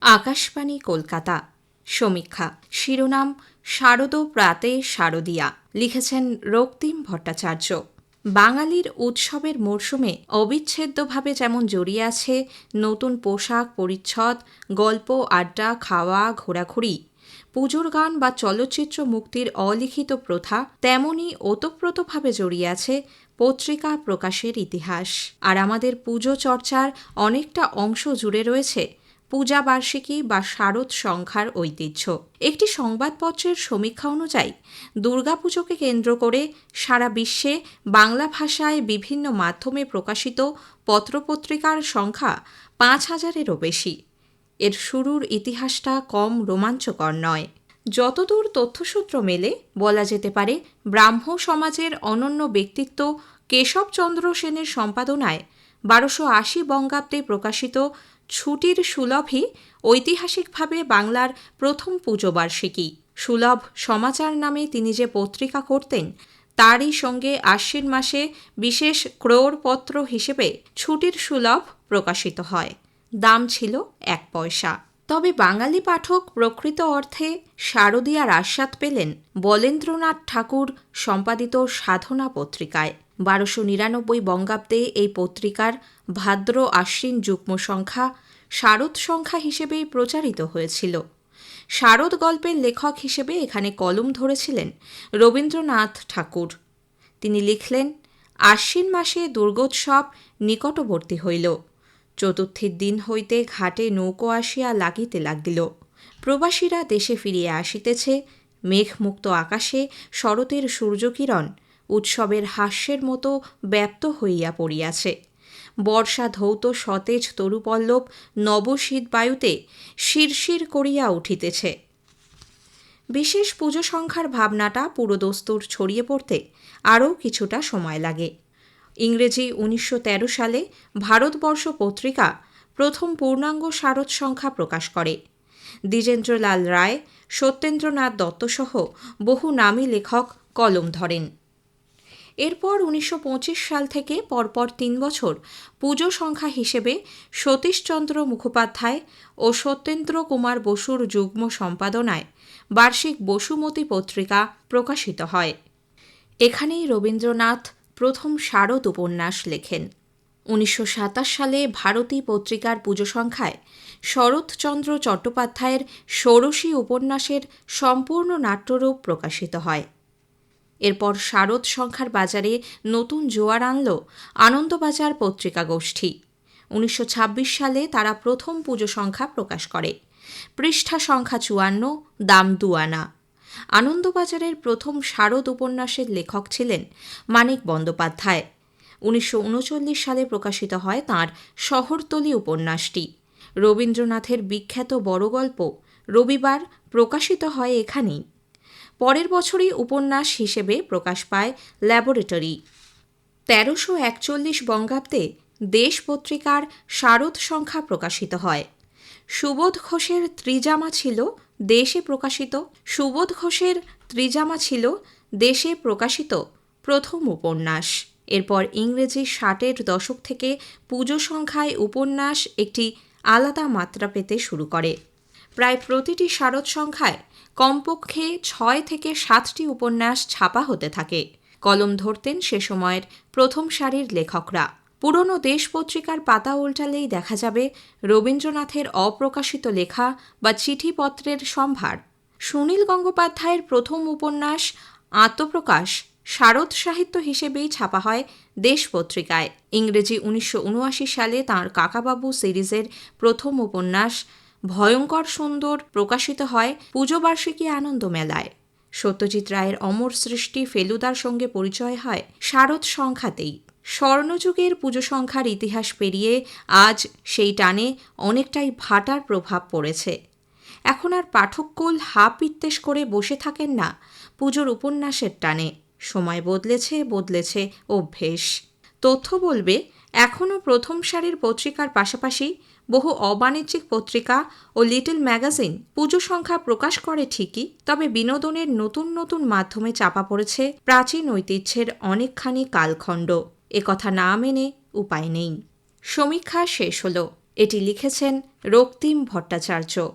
আকাশবাণী কলকাতা। সমীক্ষা। শিরোনাম, শারদ প্রাতে শারদিয়া। লিখেছেন রক্তিম ভট্টাচার্য। বাঙালির উৎসবের মরশুমে অবিচ্ছেদ্যভাবে যেমন জড়িয়ে আছে নতুন পোশাক, পরিচ্ছদ, গল্প, আড্ডা, খাওয়া, ঘোরাঘুরি, পুজোর গান বা চলচ্চিত্র মুক্তির অলিখিত প্রথা তেমনই ওতপ্রোতভাবে জড়িয়ে আছে পত্রিকা প্রকাশের ইতিহাস। আর আমাদের পুজো চর্চার অনেকটা অংশ জুড়ে রয়েছে পূজা বার্ষিকী বা শারদ সংখ্যার ঐতিহ্য। একটি সংবাদপত্রের সমীক্ষা অনুযায়ী, দুর্গাপুজোকে কেন্দ্র করে সারা বিশ্বে বাংলা ভাষায় বিভিন্ন মাধ্যমে প্রকাশিত পত্রপত্রিকার সংখ্যা পাঁচ হাজারেরও বেশি। এর শুরুর ইতিহাসটা কম রোমাঞ্চকর নয়। যতদূর তথ্যসূত্র মেলে, বলা যেতে পারে ব্রাহ্ম সমাজের অনন্য ব্যক্তিত্ব কেশবচন্দ্র সেনের সম্পাদনায় বারোশো আশি বঙ্গাব্দে প্রকাশিত ছুটির সুলভই ঐতিহাসিকভাবে বাংলার প্রথম পুজোবার্ষিকী। সুলভ সমাচার নামে তিনি যে পত্রিকা করতেন, তারই সঙ্গে আশ্বিন মাসে বিশেষ ক্রোড়পত্র হিসেবে ছুটির সুলভ প্রকাশিত হয়। দাম ছিল এক পয়সা। তবে বাঙালি পাঠক প্রকৃত অর্থে শারদীয়ার আস্বাদ পেলেন বলেন্দ্রনাথ ঠাকুর সম্পাদিত সাধনা পত্রিকায়। বারোশো নিরানব্বই বঙ্গাব্দে এই পত্রিকার ভাদ্র আশ্বিন যুগ্ম সংখ্যা শারদ সংখ্যা হিসেবেই প্রচারিত হয়েছিল। শারদ গল্পের লেখক হিসেবে এখানে কলম ধরেছিলেন রবীন্দ্রনাথ ঠাকুর। তিনি লিখলেন, আশ্বিন মাসে দুর্গোৎসব নিকটবর্তী হইল। চতুর্থীর দিন হইতে ঘাটে নৌকো আসিয়া লাগিতে লাগিল। প্রবাসীরা দেশে ফিরিয়া আসিতেছে। মেঘমুক্ত আকাশে শরতের সূর্যকিরণ উৎসবের হাস্যের মতো ব্যপ্ত হইয়া পড়িয়াছে। বর্ষা ধৌত সতেজ তরুপল্লব নবশীত বায়ুতে শিরশির করিয়া উঠিতেছে। বিশেষ পুজো সংখ্যার ভাবনাটা পুরোদস্তুর ছড়িয়ে পড়তে আরও কিছুটা সময় লাগে। ইংরেজি উনিশশো তেরো সালে ভারতবর্ষ পত্রিকা প্রথম পূর্ণাঙ্গ শারদ সংখ্যা প্রকাশ করে। দ্বিজেন্দ্রলাল রায়, সত্যেন্দ্রনাথ দত্তসহ বহু নামী লেখক কলম ধরেন। এরপর উনিশশো পঁচিশ সাল থেকে পরপর তিন বছর পুজো সংখ্যা হিসেবে সতীশচন্দ্র মুখোপাধ্যায় ও সত্যেন্দ্র কুমার বসুর যুগ্ম সম্পাদনায় বার্ষিক বসুমতী পত্রিকা প্রকাশিত হয়। এখানেই রবীন্দ্রনাথ প্রথম শারদ উপন্যাস লেখেন। উনিশশো সাতাশ সালে ভারতী পত্রিকার পুজো সংখ্যায় শরৎচন্দ্র চট্টোপাধ্যায়ের ষোড়শী উপন্যাসের সম্পূর্ণ নাট্যরূপ প্রকাশিত হয়। এরপর শারদ সংখ্যার বাজারে নতুন জোয়ার আনল আনন্দবাজার পত্রিকা গোষ্ঠী। উনিশশো ছাব্বিশ সালে তারা প্রথম পুজো সংখ্যা প্রকাশ করে। পৃষ্ঠা সংখ্যা চুয়ান্ন, দাম দুয়ানা আনন্দবাজারের প্রথম শারদ উপন্যাসের লেখক ছিলেন মানিক বন্দ্যোপাধ্যায়। উনিশশো উনচল্লিশ সালে প্রকাশিত হয় তাঁর শহরতলি উপন্যাসটি। রবীন্দ্রনাথের বিখ্যাত বড় গল্প রবিবার প্রকাশিত হয় এখানেই। পরের বছরই উপন্যাস হিসেবে প্রকাশ পায় ল্যাবরেটরি। তেরোশো একচল্লিশ বঙ্গাব্দে দেশ পত্রিকার শারদ সংখ্যা প্রকাশিত হয়। সুবোধ ঘোষের ত্রিজামা ছিল দেশে প্রকাশিত, সুবোধ ঘোষের ত্রিজামা ছিল দেশে প্রকাশিত প্রথম উপন্যাস। এরপর ইংরেজি ষাটের দশক থেকে পুজো সংখ্যায় উপন্যাস একটি আলাদা মাত্রা পেতে শুরু করে। প্রায় প্রতিটি শারদ সংখ্যায় কমপক্ষে ছয় থেকে সাতটি উপন্যাস ছাপা হতে থাকে। কলম ধরতেন সে সময়ের প্রথম সারির লেখকরা। পুরনো দেশ পত্রিকার পাতা উল্টালেই দেখা যাবে রবীন্দ্রনাথের অপ্রকাশিত লেখা বা চিঠিপত্রের সম্ভার। সুনীল গঙ্গোপাধ্যায়ের প্রথম উপন্যাস আত্মপ্রকাশ শারদ সাহিত্য হিসেবেই ছাপা হয় দেশ পত্রিকায়। ইংরেজি উনিশশো উনআশি সালে তাঁর কাকাবাবু সিরিজের প্রথম উপন্যাস ভয়ঙ্কর সুন্দর প্রকাশিত হয় পুজোবার্ষিকী আনন্দ মেলায়। সত্যজিৎ রায়ের অমর সৃষ্টি ফেলুদার সঙ্গে পরিচয় হয় শারদ সংখ্যাতেই। স্বর্ণযুগের পুজো সংখ্যার ইতিহাস পেরিয়ে আজ সেই টানে অনেকটাই ভাটার প্রভাব পড়েছে। এখন আর পাঠককুল হা পিত্তেশ করে বসে থাকেন না পুজোর উপন্যাসের টানে। সময় বদলেছে বদলেছে অভ্যেস। তথ্য বলবে এখনও প্রথম সারির পত্রিকার পাশাপাশি বহু অবাণিজ্যিক পত্রিকা ও লিটল ম্যাগাজিন পুজো সংখ্যা প্রকাশ করে ঠিকই, তবে বিনোদনের নতুন নতুন মাধ্যমে চাপা পড়েছে প্রাচীন ঐতিহ্যের অনেকখানি কালখণ্ড। কথা না মেনে উপায় নেই। সমীক্ষা শেষ হল। এটি লিখেছেন রক্তিম ভট্টাচার্য।